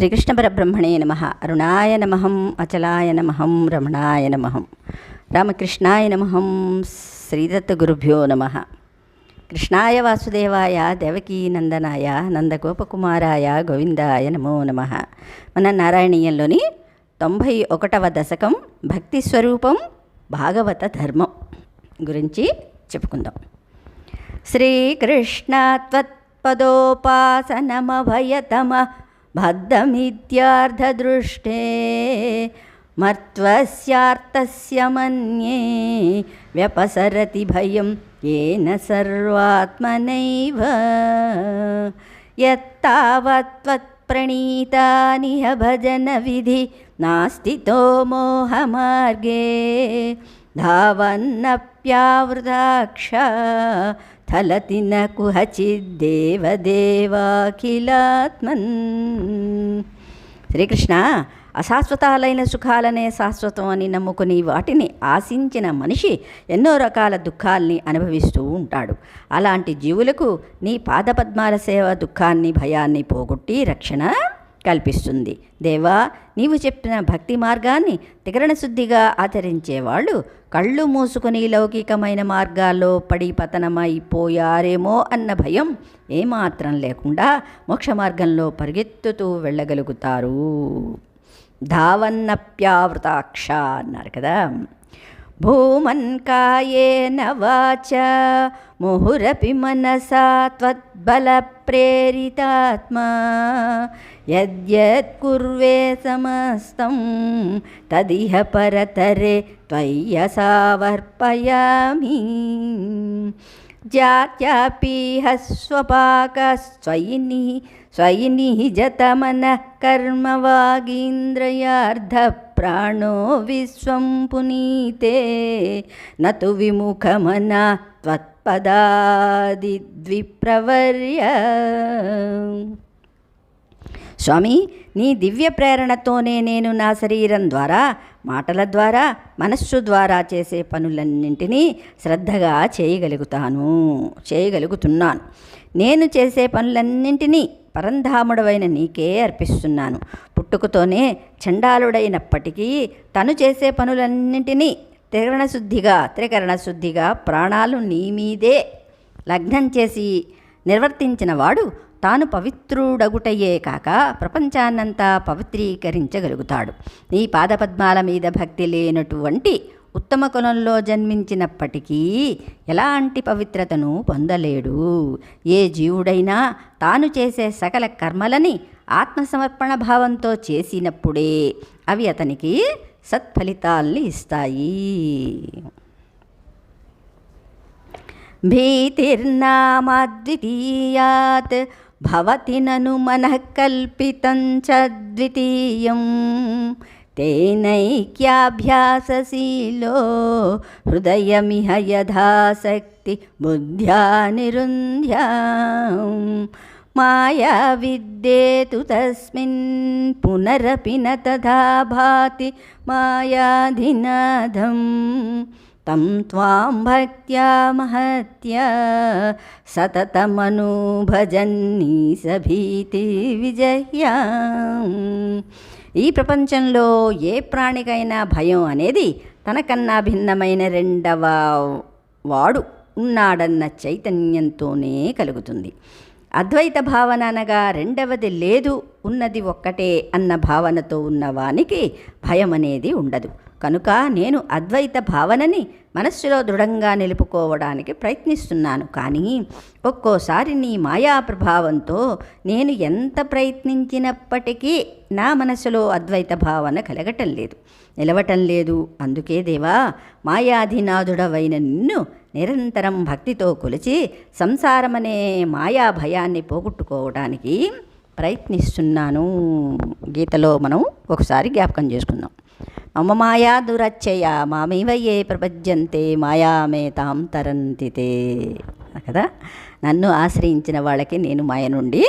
శ్రీకృష్ణ పరబ్రహ్మణే నమ. అరుణాయ నమహం అచలాయ నమహం రమణాయ నమహం రామకృష్ణాయ నమహం శ్రీదత్త గురుభ్యో నమ. కృష్ణాయ వాసుదేవాయ దేవకీ నందనాయ నందగోపకుమారాయ గోవిందాయ నమో నమ. మన నారాయణీయంలోని తొంభై ఒకటవ దశకం భక్తి స్వరూపం భాగవత ధర్మం గురించి చెప్పుకుందాం. శ్రీకృష్ణ త్వత్పదోపాసనమభయతమ बद्धमित्यार्धदृष्टे मर्त्वस्यार्थस्य मन्ये व्यपसरति भयं येन सर्वात्मनैव। यत्तावत्त्वत्प्रणीतानिह भजनविधि नास्ति तो मोहमार्गे। धावन्न ధావన్నప్యావృతాక్ష ఫలతి న కుహచిద్దేవదేవాఖిలాత్మన్ శ్రీకృష్ణ అశాశ్వతాలైన సుఖాలనే శాశ్వతం అని నమ్ముకుని వాటిని ఆశించిన మనిషి ఎన్నో రకాల దుఃఖాల్ని అనుభవిస్తూ ఉంటాడు. అలాంటి జీవులకు నీ పాదపద్మాల సేవ దుఃఖాన్ని భయాన్ని పోగొట్టి రక్షణ కల్పిస్తుంది. దేవా నీవు చెప్పిన భక్తి మార్గాన్ని తికరణ శుద్ధిగా ఆచరించేవాళ్ళు కళ్ళు మూసుకుని లౌకికమైన మార్గాల్లో పడి పతనమైపోయారేమో అన్న భయం ఏమాత్రం లేకుండా మోక్ష మార్గంలో పరిగెత్తుతూ వెళ్ళగలుగుతారు. ధావన్నప్యావృతాక్ష అన్నారు కదా? భూమన్ కాయేన వాచ ముహురపి మనసా త్వద్బల ప్రేరితాత్మా యద్యత్ కుర్వే సమస్తం తదిహ పరతరే త్వయ్య సావర్పయామి జాత్యాపీహ స్వపాకస్వయిని స్వయిని జతమన కర్మవాగీంద్రయార్ధ ప్రాణో విశ్వం పునీతే నతు విముఖమన త్వత్పదాదిద్విప్రవర్య స్వామి నీ దివ్య ప్రేరణతోనే నేను నా శరీరం ద్వారా మాటల ద్వారా మనస్సు ద్వారా చేసే పనులన్నింటినీ శ్రద్ధగా చేయగలుగుతాను చేయగలుగుతున్నాను. నేను చేసే పనులన్నింటినీ పరంధాముడవైన నీకే అర్పిస్తున్నాను. పుట్టుకతోనే చండాలుడైనప్పటికీ తను చేసే పనులన్నింటినీ త్రికరణ శుద్ధిగా త్రికరణ శుద్ధిగా ప్రాణాలు నీ మీదే లగ్నం చేసి నిర్వర్తించిన వాడు తాను పవిత్రుడగుటయే కాక ప్రపంచాన్నంతా పవిత్రీకరించగలుగుతాడు. నీ పాదపద్మాల మీద భక్తి లేనటువంటి ఉత్తమ కులంలో జన్మించినప్పటికీ ఎలాంటి పవిత్రతను పొందలేడు. ఏ జీవుడైనా తాను చేసే సకల కర్మలని ఆత్మసమర్పణ భావంతో చేసినప్పుడే అవి అతనికి సత్ఫలితాల్ని ఇస్తాయి. భీతిర్నామాద్వితీయాత్ భవతి నను మనః కల్పితం చ ద్వితీయం తేనైక్యాభ్యాసశీలో హృదయమిహ యథాశక్తి బుద్ధ్యా నిరుంధ్యా. మాయా విద్యేతు తస్మిన్ పునరపి న తథా భాతి మాయాధినాథం. తం త్వాం భక్త్యా మహత్యా సతతమనుభజన్నీ సభీతి విజయ్యా ఈ ప్రపంచంలో ఏ ప్రాణికైనా భయం అనేది తనకన్నా భిన్నమైన రెండవ వాడు ఉన్నాడన్న చైతన్యంతోనే కలుగుతుంది. అద్వైత భావన అనగా రెండవది లేదు ఉన్నది ఒక్కటే అన్న భావనతో ఉన్నవానికి భయం అనేది ఉండదు. కనుక నేను అద్వైత భావనని మనస్సులో దృఢంగా నిలుపుకోవడానికి ప్రయత్నిస్తున్నాను. కానీ ఒక్కోసారి నీ మాయా ప్రభావంతో నేను ఎంత ప్రయత్నించినప్పటికీ నా మనసులో అద్వైత భావన కలగటం లేదు. నిలవటం లేదు. అందుకే దేవా మాయాధినాథుడవైన నిన్ను నిరంతరం భక్తితో కొలిచి సంసారమనే మాయా భయాన్ని పోగొట్టుకోవడానికి ప్రయత్నిస్తున్నాను. గీతలో మనం ఒకసారి జ్ఞాపకం చేసుకుందాం. మమ మాయా దురచ్చయ మామివ ఏ మాయామే తాం తరంతితే కదా? నన్ను ఆశ్రయించిన వాళ్ళకి నేను మాయ నుండి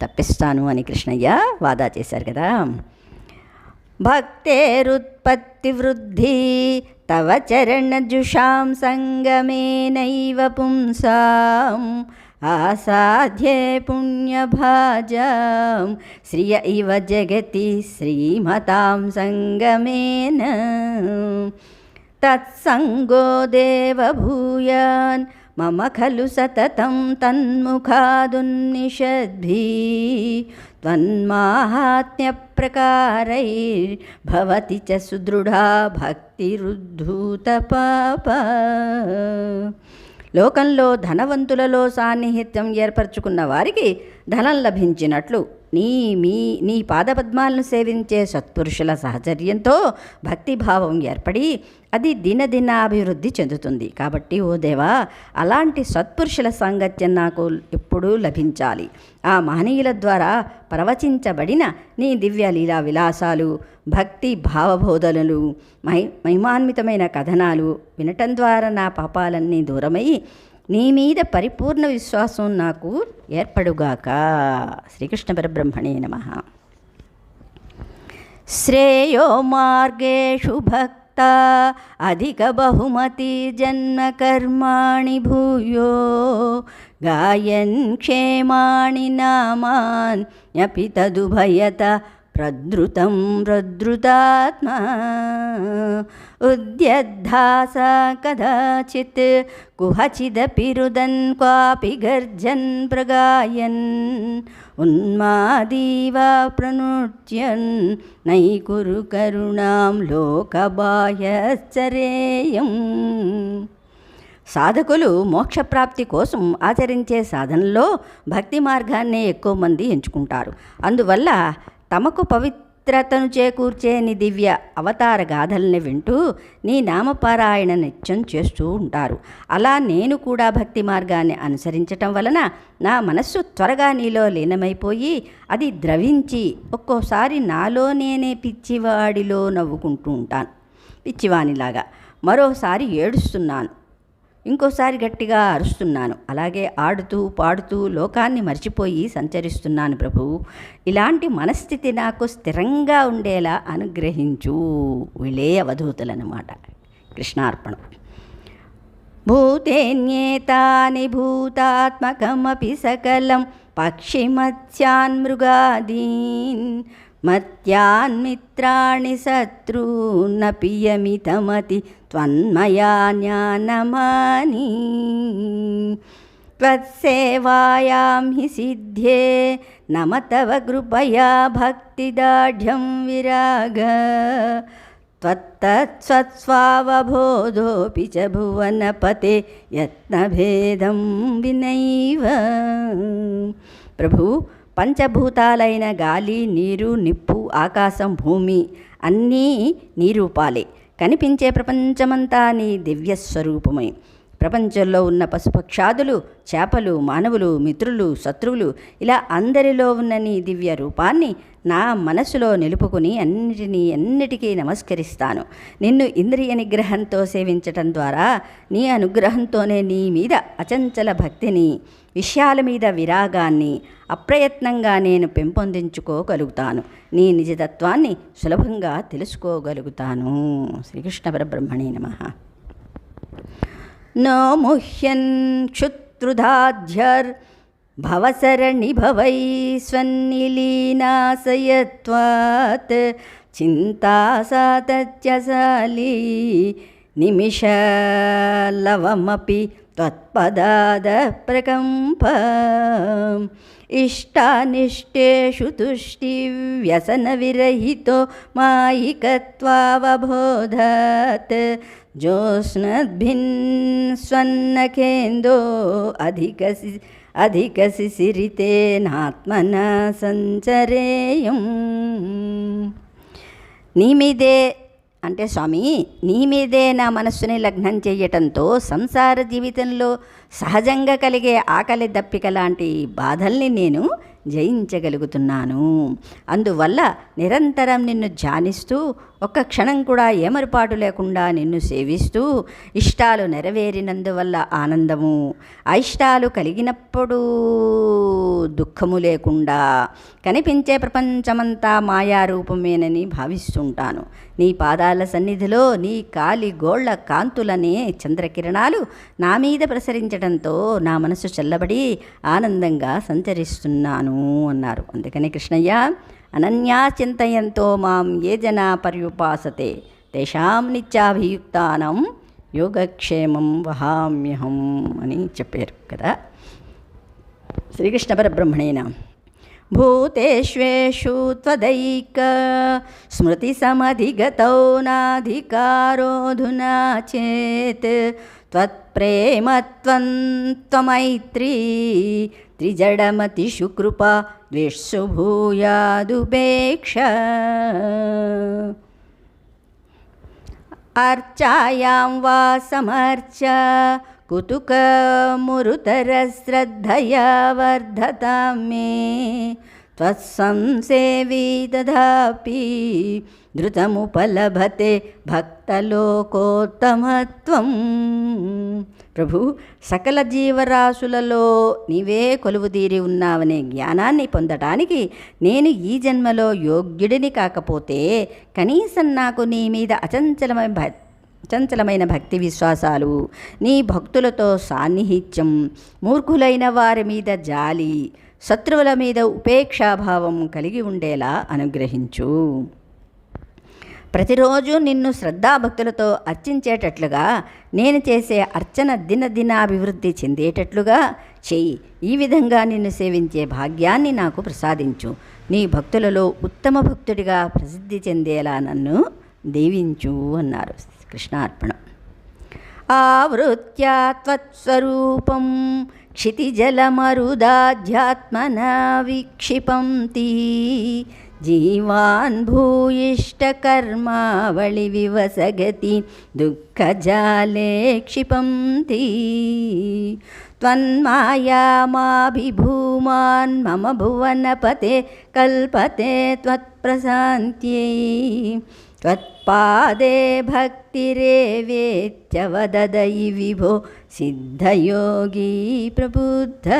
తప్పిస్తాను అని కృష్ణయ్య వాదా చేశారు కదా? భక్తేరుత్పత్తి వృద్ధి తవ చరణజుషాం సంగమేనైవ పుంసాం आसाध्ये पुण्यभाज। श्रिय इव जगति श्रीमतां सङ्गमेन। तत्सङ्गो देवभूयान्। मम खलु सततं तन्मुखादुन्निषद्भिः। त्वन्माहात्म्यप्रकारैर्भवति च सुदृढा भक्तिरुद्धूतपाप। లోకంలో ధనవంతులలో సాన్నిహిత్యం ఏర్పరచుకున్న వారికి ధనం లభించినట్లు. నీ మీ నీ పాదపద్మాలను సేవించే సత్పురుషుల సహచర్యంతో భక్తిభావం ఏర్పడి అది దినదినాభివృద్ధి చెందుతుంది. కాబట్టి ఓ దేవా అలాంటి సత్పురుషుల సాంగత్యం నాకు ఎప్పుడూ లభించాలి. ఆ మహనీయుల ద్వారా ప్రవచించబడిన నీ దివ్య లీలా విలాసాలు భక్తి భావబోధనలు మహి మహిమాన్వితమైన కథనాలు వినటం ద్వారా నా పాపాలన్నీ దూరమై నీ మీద పరిపూర్ణ విశ్వాసం నాకు ఏర్పడుగాక. శ్రీకృష్ణ పరబ్రహ్మణే నమ. శ్రేయో మార్గేషు భక్త అధిక బహుమతి జన్మ కర్మాణి భూయో గాయన్ క్షేమాణి నామాన్ అపి తదుభయత ప్రద్రుతం ప్రద్రుతాత్మా ఉద్యద్ధాస కదాచిత్ కుహచిదపి రుదన్ క్వాపి గర్జన్ ప్రగాయన్ ఉన్మాదీవ ప్రనృత్యన్ నైకురు కరుణాం లోకబాహ్యశ్చరేయం సాధకులు మోక్షప్రాప్తి కోసం ఆచరించే సాధనలో భక్తి మార్గాన్నే ఎక్కువ మంది ఎంచుకుంటారు. అందువల్ల తమకు పవిత్రతను చేకూర్చేని దివ్య అవతార గాథల్ని వింటూ నీ నామపారాయణ నిత్యం చేస్తూ ఉంటారు. అలా నేను కూడా భక్తి మార్గాన్ని అనుసరించటం వలన నా మనస్సు త్వరగా నీలో లీనమైపోయి అది ద్రవించి ఒక్కోసారి నాలో నేనే పిచ్చివాడిలో నవ్వుకుంటూ ఉంటాను. పిచ్చివానిలాగా మరోసారి ఏడుస్తున్నాను. ఇంకోసారి గట్టిగా అరుస్తున్నాను. అలాగే ఆడుతూ పాడుతూ లోకాన్ని మర్చిపోయి సంచరిస్తున్నాను ప్రభు. ఇలాంటి మనస్థితి నాకు స్థిరంగా ఉండేలా అనుగ్రహించు. వీళ్ళే అవధూతలన్నమాట. కృష్ణార్పణం. భూతేన్యేతాని భూతాత్మకమపి సకలం పక్షిమత్స్యాన్మృగాదీన్. మత్యాన్మిత్రాణి శత్రూన్నపి యమితమతి త్వన్మయా జ్ఞానమాని त्वत्सेवायां हि सिध्ये नम तव कृपया भक्तिदाढ्यं विराग त्वत्तत्स्वत्स्वावबोधोऽपि च भुवनपते యత్నభేదం వినైవ ప్రభు పంచభూతాలైన గాలి నీరు నిప్పు ఆకాశం భూమి అన్నీ నీ రూపాలే కనిపించే ప్రపంచమంతా నీ దివ్య స్వరూపమే ప్రపంచంలో ఉన్న పశుపక్షాదులు చేపలు మానవులు మిత్రులు శత్రువులు ఇలా అందరిలో ఉన్న నీ దివ్య రూపాన్ని నా మనసులో నిలుపుకుని అన్నిటినీ అన్నిటికీ నమస్కరిస్తాను. నిన్ను ఇంద్రియ నిగ్రహంతో సేవించటం ద్వారా నీ అనుగ్రహంతోనే నీ మీద అచంచల భక్తిని విషయాల మీద విరాగాన్ని అప్రయత్నంగా నేను పెంపొందించుకోగలుగుతాను. నీ నిజతత్వాన్ని సులభంగా తెలుసుకోగలుగుతాను. శ్రీకృష్ణ పరబ్రహ్మణే నమ. నో ముహ్యన్ క్షుత్రుధాధ్యర్ భవసరణిభవై స్వన్నిలీనాశయత్వాత్ చింతాసాతత్యశాలీ त्वत्पदादप्रकम्प इष्टानिष्टेषु तुष्टिव्यसनविरहितो मायिकत्वावबोधत्। ज्योत्स्नद्भिन्स्वन्नखेन्दो अधिकसि अधिकसिनात्मना सञ्चरेयम्। निमिदे అంటే స్వామి నీ మీదే నా మనస్సుని లగ్నం చేయటంతో సంసార జీవితంలో సహజంగా కలిగే ఆకలి దప్పిక లాంటి బాధల్ని నేను జయించగలుగుతున్నాను. అందువల్ల నిరంతరం నిన్ను ధ్యానిస్తూ ఒక్క క్షణం కూడా ఏమరుపాటు లేకుండా నిన్ను సేవిస్తూ ఇష్టాలు నెరవేరినందువల్ల ఆనందము. అయిష్టాలు కలిగినప్పుడు దుఃఖము లేకుండా కనిపించే ప్రపంచమంతా మాయారూపమేనని భావిస్తుంటాను. నీ పాదాల సన్నిధిలో నీ కాలి గోళ్ళ కాంతులనే చంద్రకిరణాలు నా మీద ప్రసరించడంతో నా మనసు చల్లబడి ఆనందంగా సంచరిస్తున్నాను అన్నారు. అందుకని కృష్ణయ్య అనన్యాచింతయంతో మాం ఏ జనా పర్యుపాసతే? తేషాం నిత్యాభియుక్తానం యోగక్షేమం వహామ్యహం అని చెప్పారు కదా. శ్రీకృష్ణ పరబ్రహ్మణేన. భూతేష్వేషు త్వదైక స్మృతిసమధిగతౌ నాధికారోధునా చేత్. త్వత్ప్రేమత్వం త్వమైత్రీ त्रिजडमतिषु कृपा द्विषु भूयादुपेक्ष अर्चायां वा समर्च कुतुकमुरुतरश्रद्धया वर्धतां मे त्वत्संसेवी तथापि ధృతముపలభతే భక్తలోకోత్తమత్వం. ప్రభు సకల జీవరాశులలో నీవే కొలువుదీరి ఉన్నావనే జ్ఞానాన్ని పొందటానికి నేను ఈ జన్మలో యోగ్యుడిని కాకపోతే కనీసం నాకు నీ మీద అచంచలమైన భ చంచలమైన భక్తి విశ్వాసాలు నీ భక్తులతో సాన్నిహిత్యం మూర్ఖులైన వారి మీద జాలి శత్రువుల మీద ఉపేక్షాభావం కలిగి ఉండేలా అనుగ్రహించు. ప్రతిరోజు నిన్ను శ్రద్ధాభక్తులతో అర్చించేటట్లుగా నేను చేసే అర్చన దినదినాభివృద్ధి చెందేటట్లుగా చేయి. ఈ విధంగా నిన్ను సేవించే భాగ్యాన్ని నాకు ప్రసాదించు. నీ భక్తులలో ఉత్తమ భక్తుడిగా ప్రసిద్ధి చెందేలా నన్ను దీవించు అన్నారు. కృష్ణార్పణం. ఆవృత్య త్వత్స్వరూపం క్షితిజలమరుదాధ్యాత్మన విక్షిపంతి जीवान् भूयिष्ठकर्मावलिविवसगति दुःखजाले क्षिपन्ति। त्वन्मायामाभिभूमान् मम भुवनपते कल्पते त्वत्प्रशान्त्यै। त्वत्पादे भक्तिरेवेत्यवददयि विभो सिद्धयोगी प्रबुद्ध।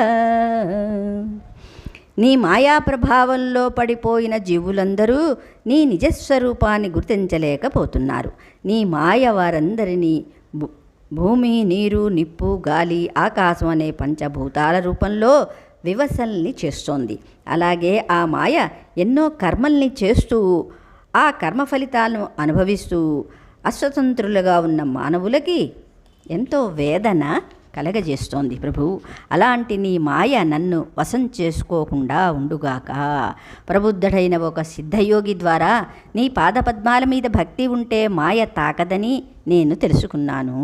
నీ మాయా ప్రభావంలో పడిపోయిన జీవులందరూ నీ నిజస్వరూపాన్ని గుర్తించలేకపోతున్నారు. నీ మాయ వారందరినీ భూ- భూమి నీరు నిప్పు గాలి ఆకాశం అనే పంచభూతాల రూపంలో వివసల్ని చేస్తోంది. అలాగే ఆ మాయ ఎన్నో కర్మల్ని చేస్తూ ఆ కర్మ ఫలితాలను అనుభవిస్తూ అస్వతంత్రులుగా ఉన్న మానవులకి ఎంతో వేదన కలగజేస్తోంది ప్రభు. అలాంటి నీ మాయ నన్ను వశం చేసుకోకుండా ఉండుగాక. ప్రబుద్ధుడైన ఒక సిద్ధయోగి ద్వారా నీ పాదపద్మాల మీద భక్తి ఉంటే మాయ తాకదని నేను తెలుసుకున్నాను.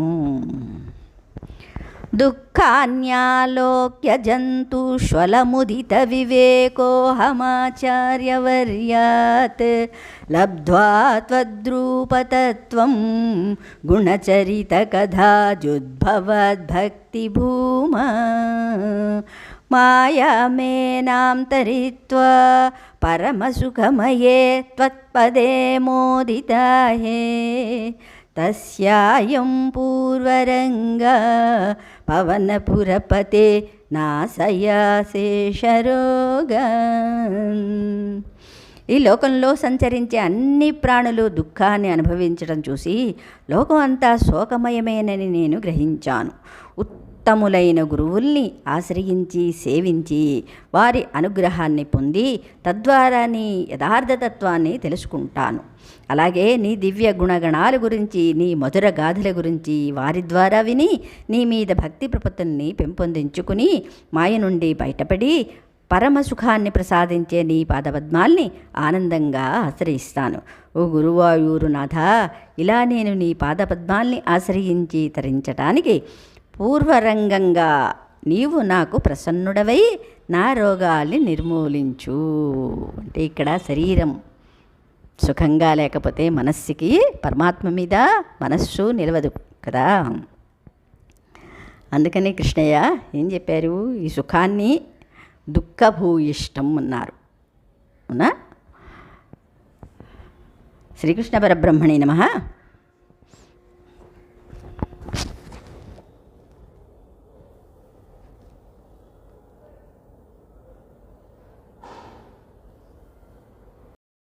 दुखान्यालोक्य जंतुष्वल मुदित दुःखान्यालोक्यजन्तुष्वलमुदितविवेकोऽहमाचार्यवर्यात्। लब्ध्वा त्वद्रूपतत्वं गुणचरितकथाजुद्भवद्भक्तिभूमा। मायामेनां तरित्वा परमसुखमये त्वत्पदे मोदिता हे తస్యాయం పూర్వరంగా పవనపురపతే నాశయాశేషరోగా ఈ లోకంలో సంచరించే అన్ని ప్రాణులు దుఃఖాన్ని అనుభవించడం చూసి లోకం అంతా శోకమయమేనని నేను గ్రహించాను. ఉత్తములైన గురువుల్ని ఆశ్రయించి సేవించి వారి అనుగ్రహాన్ని పొంది తద్వారా నీ యథార్థతత్వాన్ని తెలుసుకుంటాను. అలాగే నీ దివ్య గుణగణాల గురించి నీ మధుర గాథల గురించి వారి ద్వారా విని నీ మీద భక్తి ప్రపత్తుల్ని పెంపొందించుకుని మాయ నుండి బయటపడి పరమ సుఖాన్ని ప్రసాదించే నీ పాదపద్మాల్ని ఆనందంగా ఆశ్రయిస్తాను. ఓ గురువాయూరునాథ ఇలా నేను నీ పాదపద్మాల్ని ఆశ్రయించి తరించటానికి పూర్వరంగంగా నీవు నాకు ప్రసన్నుడవై నా రోగాల్ని నిర్మూలించు. అంటే ఇక్కడ శరీరం సుఖంగా లేకపోతే మనస్సుకి పరమాత్మ మీద మనస్సు నిలవదు కదా. అందుకని కృష్ణయ్య ఏం చెప్పారు? ఈ సుఖాన్ని దుఃఖభూయిష్టం అన్నారు. అవునా? శ్రీకృష్ణ పరబ్రహ్మణి నమ.